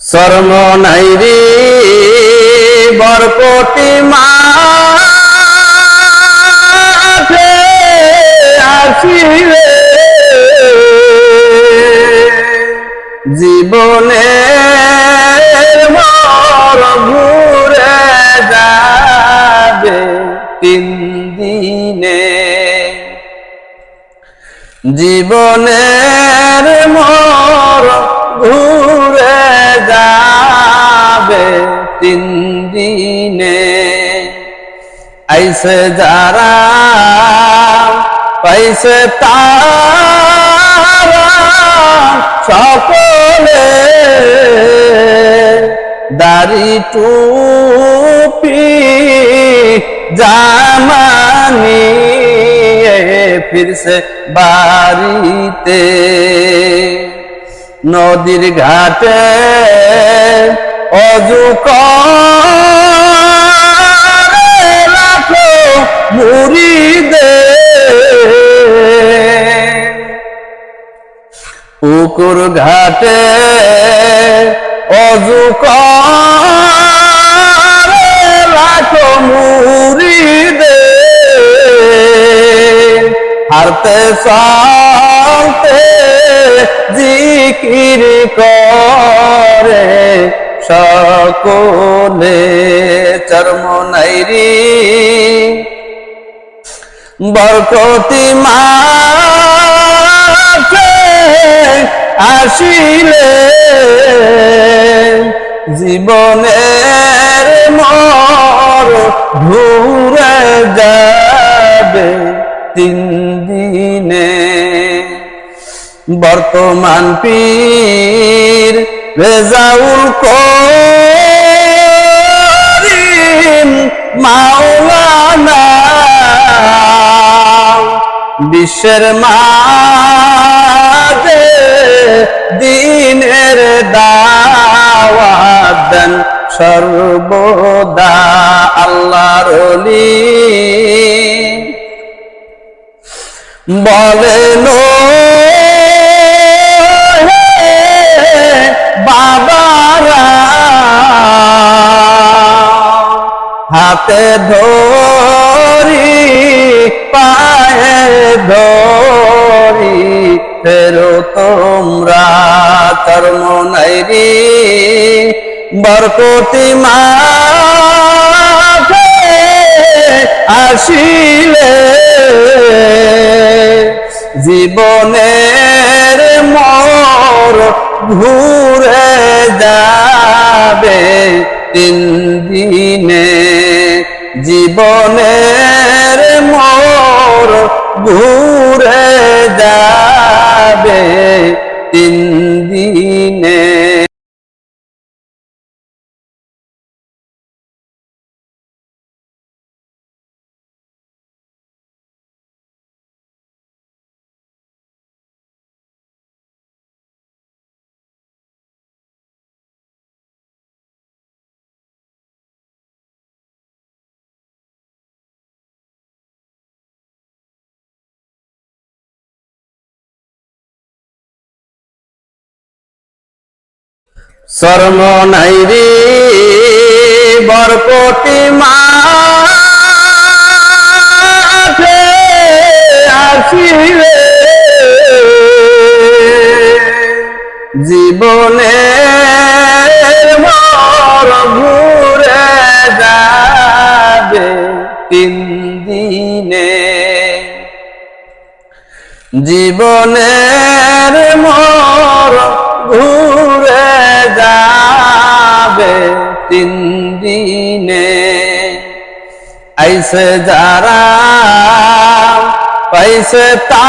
Swarm নাই রে বরপটি মাঠে আসিবে জীবনে মর ঘুরে যাবে তিন দিনে। জীবনের মর ঘুরে যাবে তিন দিনে। আইসে যারা পাইছে তারা সকলে দাড়ি টুপি জামানি ফিরছে বাড়িতে। নদীর ঘাটে অজু করে রাখো মুড়িদে পুকুর ঘাটে অজু রাখো মুড়িদে হারতে চলতে জিকির করে সকলে চর্ম নাইরি। বরকতি মাঠে আসিলে জীবনের মর ঘুরে যাবে তিন দিনে। বর্তমান পীর রেজাউল করিম মাওলানা বিশ্বের মাঝে দিনের দাওয়াত দেন সর্বদা আল্লাহর বলেন বাবারা হাতে ধরি পায়ে ধরি ফেরো তোমরা কর্ম নাইরি বরকতি মাঠে আসিলে। জীবনের মর ঘুরে যাবে তিন দিনে। জীবনের মোর ঘুরে যাবে। শর্ম নাই রে বরকটি মাঠে আসিবে জীবনে মর ঘুরে যাবে তিন দিনে। জীবনের মর ঘুরে যাবে তিন দিনে। আইসে যারা পাইছে তা